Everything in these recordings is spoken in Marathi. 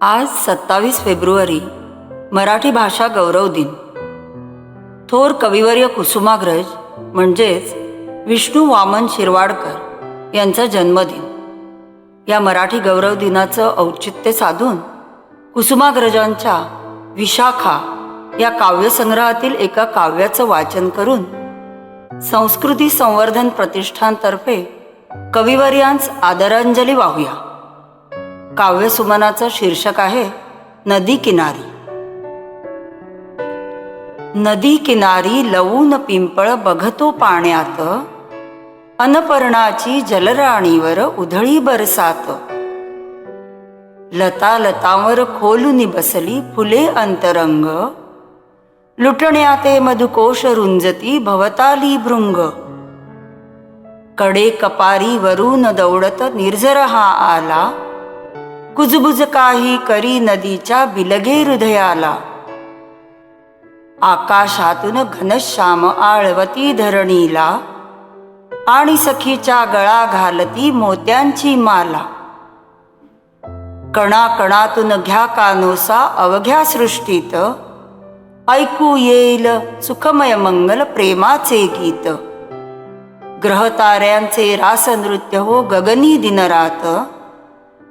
आज सत्तावीस फेब्रुवारी मराठी भाषा गौरव दिन. थोर कविवर्य कुसुमाग्रज म्हणजेच विष्णू वामन शिरवाडकर यांचा जन्मदिन. या मराठी गौरव दिनाचं औचित्य साधून कुसुमाग्रजांच्या विशाखा या काव्यसंग्रहातील एका काव्याचं वाचन करून संस्कृती संवर्धन प्रतिष्ठानतर्फे कविवर्यांस आदरांजली वाहूया. काव्यसुमनाचं शीर्षक आहे नदी किनारी. नदी किनारी लवून पिंपळ बघतो पाण्यात. अनपर्णाची जलराणीवर उधळी बरसात. लता लतावर खोलून बसली फुले अंतरंग. लुटण्याते मधुकोश रुंजती भवताली भृंग. कडे कपारी वरून दौडत निर्झर हा आला. कुजबुज काही करी नदीच्या बिलगे हृदयाला. आकाशातून घनश्याम आळवती धरणीला. आणि सखीच्या गळा घालती मोत्यांची माला. कणाकणातून घ्या कानोसा अवघ्या सृष्टीत. ऐकू येईल सुखमय मंगल प्रेमाचे गीत. ग्रहताऱ्यांचे रासनृत्य हो गगनी दिनरात.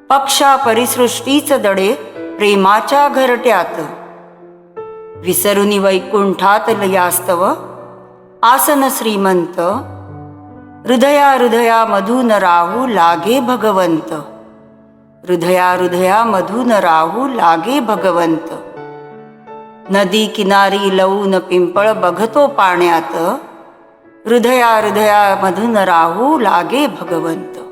पक्षा परिसृष्टीच दडे प्रेमाच्या घरट्यात. विसरुनी वैकुंठात लयास्तव आसन श्रीमंत. हृदया हृदया मधून राहू लागे भगवंत. हृदया हृदया मधून राहू लागे भगवंत. नदी किनारी लवून पिंपळ बघतो पाण्यात. हृदया हृदया मधून राहू लागे भगवंत.